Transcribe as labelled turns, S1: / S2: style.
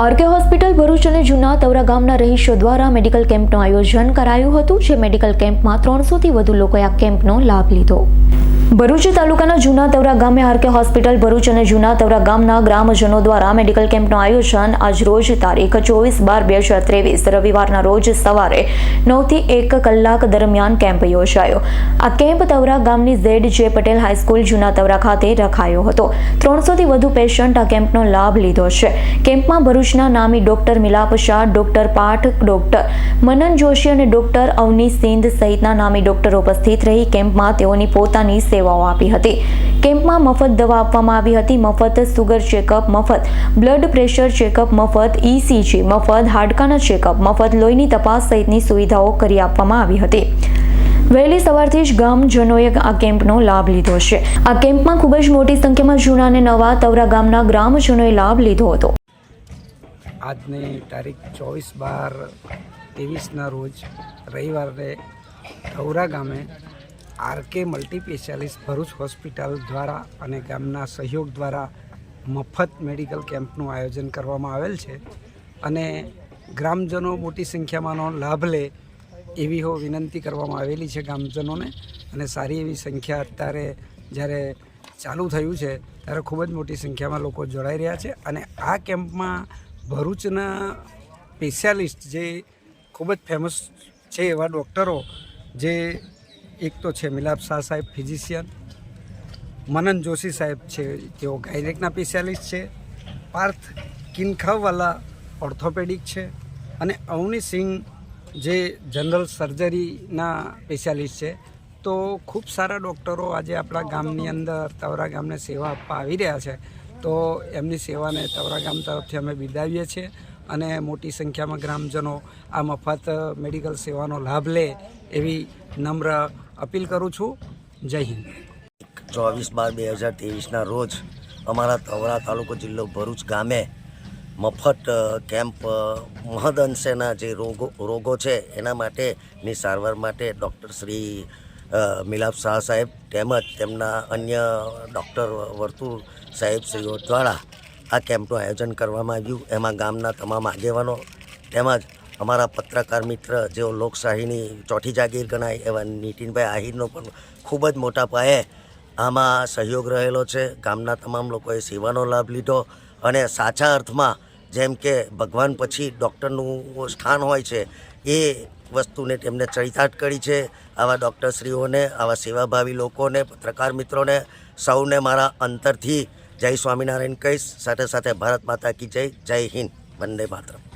S1: RK hospital Bharuch અને જૂના તવરા ગામના રહીશો દ્વારા મેડિકલ કેમ્પનું આયોજન કરાયું હતું, જે મેડિકલ કેમ્પમાં ત્રણસોથી વધુ લોકોએ આ કેમ્પનો લાભ લીધો. ભરૂચ તાલુકાના જૂના તવરા ગામે આરકે હોસ્પિટલ ભરૂચ અને જૂના તવરા ગામના ગ્રામજનો દ્વારા મેડિકલ કેમ્પનું આયોજન આજ રોજ તારીખ ચોવીસ બાર બે હજાર ત્રેવીસ, રવિવારના રોજ સવારે નવથી એક કલાક દરમિયાન કેમ્પ યોજાયો. આ કેમ્પ તવરા ગામની ઝેડ જે પટેલ હાઈસ્કૂલ જૂના તવરા ખાતે રખાયો હતો. ત્રણસોથી વધુ પેશન્ટ આ કેમ્પનો લાભ લીધો છે. કેમ્પમાં ભરૂચના નામી doctor Milap Shah, doctor Path, doctor Manan Joshi અને ડોક્ટર અવની સિંધ સહિતના નામી ડોક્ટરો ઉપસ્થિત રહી કેમ્પમાં તેઓની પોતાની સેવાઓ આપી હતી. કેમ્પમાં મફત દવા આપવામાં આવી હતી. મફત સુગર ચેકઅપ, મફત બ્લડ પ્રેશર ચેકઅપ, મફત ઇસીજી મફત હાડકાના ચેકઅપ, મફત લોહીની તપાસ સહિતની સુવિધાઓ કરી આપવામાં આવી હતી. વહેલી સવારથી જ ગામજનોએ આ કેમ્પનો લાભ લીધો છે. આ કેમ્પમાં ખૂબ જ મોટી સંખ્યામાં જૂના અને નવા તવરા ગામના ગ્રામજનોએ લાભ લીધો હતો.
S2: આજની તારીખ ચોવીસ બાર ત્રેવીસના રોજ રવિવારે ધૌરા ગામે RK multi specialist Bharuch hospital દ્વારા અને ગામના સહયોગ દ્વારા મફત મેડિકલ કેમ્પનું આયોજન કરવામાં આવેલ છે અને ગ્રામજનો મોટી સંખ્યામાંનો લાભ લે એવી હો વિનંતી કરવામાં આવેલી છે ગ્રામજનોને અને સારી એવી સંખ્યા અત્યારે જ્યારે ચાલુ થયું છે ત્યારે ખૂબ જ મોટી સંખ્યામાં લોકો જોડાઈ રહ્યા છે અને આ કેમ્પમાં ભરૂચના સ્પેશિયાલિસ્ટ જે ખૂબ જ ફેમસ છે એવા ડૉક્ટરો જે એક તો છે મિલાપ શાહ સાહેબ ફિઝિશિયન, મનન જોશી સાહેબ છે, તેઓ ગાયનેકના સ્પેશિયાલિસ્ટ છે, પાર્થ કિનખાવાલા ઓર્થોપેડિક છે અને અવની સિંહ જે જનરલ સર્જરીના સ્પેશિયાલિસ્ટ છે. તો ખૂબ સારા ડૉક્ટરો આજે આપણા ગામની અંદર તવરા ગામને સેવા આપવા આવી રહ્યા છે. તો એમની સેવાને તવરા ગામ તરફથી અમે બિરદાવીએ છીએ અને મોટી સંખ્યામાં ગ્રામજનો આ મફત મેડિકલ સેવાનો લાભ લે એવી નમ્ર અપીલ કરું છું. જય હિન્દ.
S3: ચોવીસ બાર બે હજાર ત્રેવીસના રોજ અમારા તવરા તાલુકો જિલ્લો ભરૂચ ગામે મફત કેમ્પ મહદ મહદઅંશેના જે રોગો રોગો છે એના માટેની સારવાર માટે ડૉક્ટર શ્રી મિલાપ શાહ સાહેબ તેમજ તેમના અન્ય ડૉક્ટર વર્તુળ સાહેબ શ્રીઓ દ્વારા આ કેમ્પનું આયોજન કરવામાં આવ્યું. એમાં ગામના તમામ આગેવાનો તેમજ અમારા પત્રકાર મિત્ર જેઓ લોકશાહીની ચોથી જાગીર ગણાય, એવા નીતિનભાઈ આહિરનો પણ ખૂબ જ મોટા પાયે આમાં સહયોગ રહેલો છે. ગામના તમામ લોકોએ સેવાનો લાભ લીધો અને સાચા અર્થમાં જેમ કે ભગવાન પછી ડૉક્ટરનું સ્થાન હોય છે, એ વસ્તુને તેમને ચરિતાર્થ કરી છે. આવા ડૉક્ટરશ્રીઓને, આવા સેવાભાવી લોકોને, પત્રકાર મિત્રોને સૌને મારા અંતરથી જય સ્વામિનારાયણ કહીશ. સાથે સાથે ભારત માતા કી જય જય હિન્દ. વંદે માતરમ.